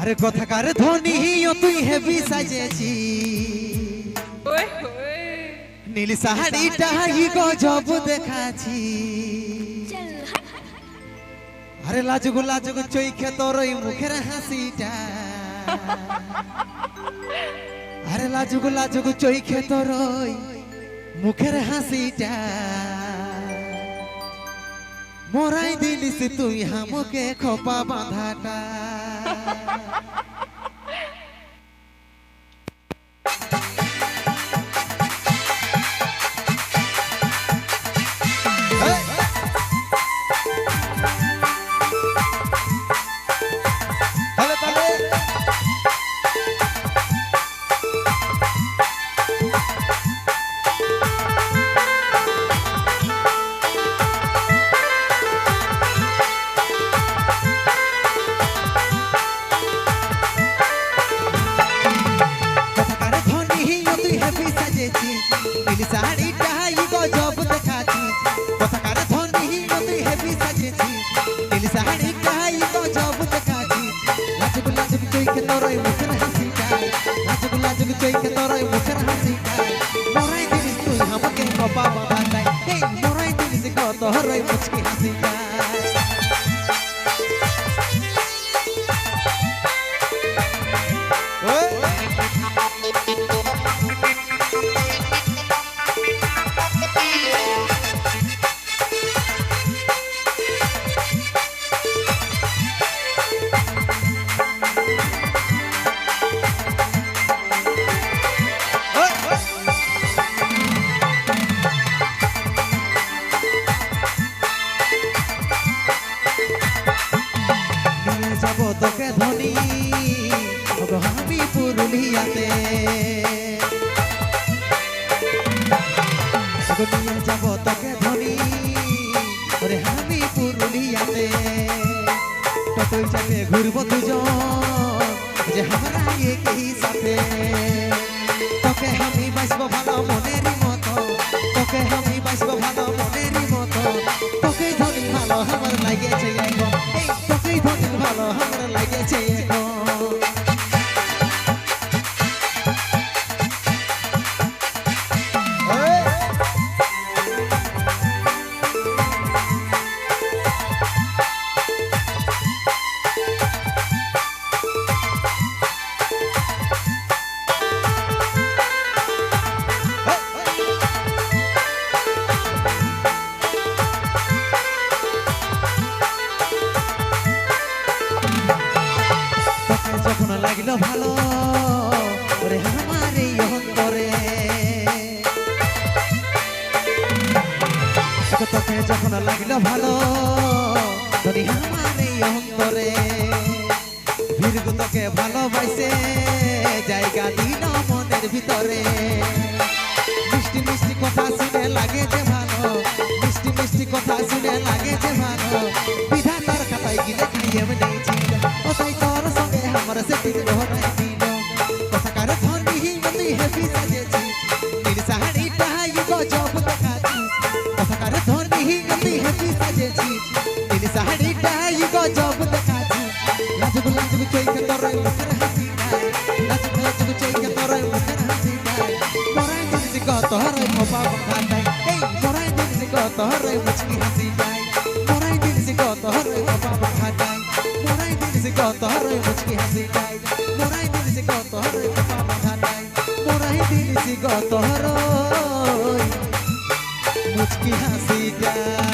আরে কথাকার ধনী তুই হেবি সাজেছি। নীল শাড়িটা ই গজব দেখাছি আরে লাজুক লাজুক চৈখে তোর ওই মুখের হাসিটা। আরে লাজুক লাজুক চৈখে তোর ওই মুখের হাসিটা। মোরাই দিলিস তুই হামকে খোপা বাঁধাটা। ha ha ha ha লাজুক লাজুক চৈকে তোর ওই মুখের হাসিটা মোরাই দিলিস তুই আমাকে কপা বাবাটাই এই মরাই দিলিস কত হরাই মুচকি হাসি নিয়ে যাব তোকে ধনী। ওগো, আমি পুরুলিয়াতে। নিয়ে যাব তোকে ধনী। ওরে, আমি পুরুলিয়াতে। টোটোই যাবে ঘুরবো দুজন, যে আমরা একই সাথে। তোকে আমি বাসবো ভালো মনেরই মতো, তোকে আমি বাসবো ভালো ভালো তোকে যখন লাগল ভালো অন্তরে। বীরগু তোকে ভালোবাসে, জায়গা দিল মনের ভিতরে। মিষ্টি মিষ্টি কথা শুনে লাগে যে ভালো, মিষ্টি মিষ্টি কথা শুনে লাগে যে ভালো। তুই হেভি সাজেছি নীল শাড়িটা ই গজব দেখাছি কথাকার ধনী তুই হেভি সাজেছি নীল শাড়িটা ই গজব দেখাছি লাজুক লাজুক চৈকে তোর মুখের হাসি নাই লাজুক লাজুক চৈকে তোর মুখের হাসি নাই মরাই দিনছি কত হরে খোপা বাঁধাই এই মরাই দিনছি কত হরে মুচকি হাসি নাই মরাই দিনছি কত হরে খোপা বাঁধাই মরাই দিনছি কত হরে মুচকি হাসি নাই মরাই দিনছি মরাই দিনছি কত হরে মুচকি হাসি যায়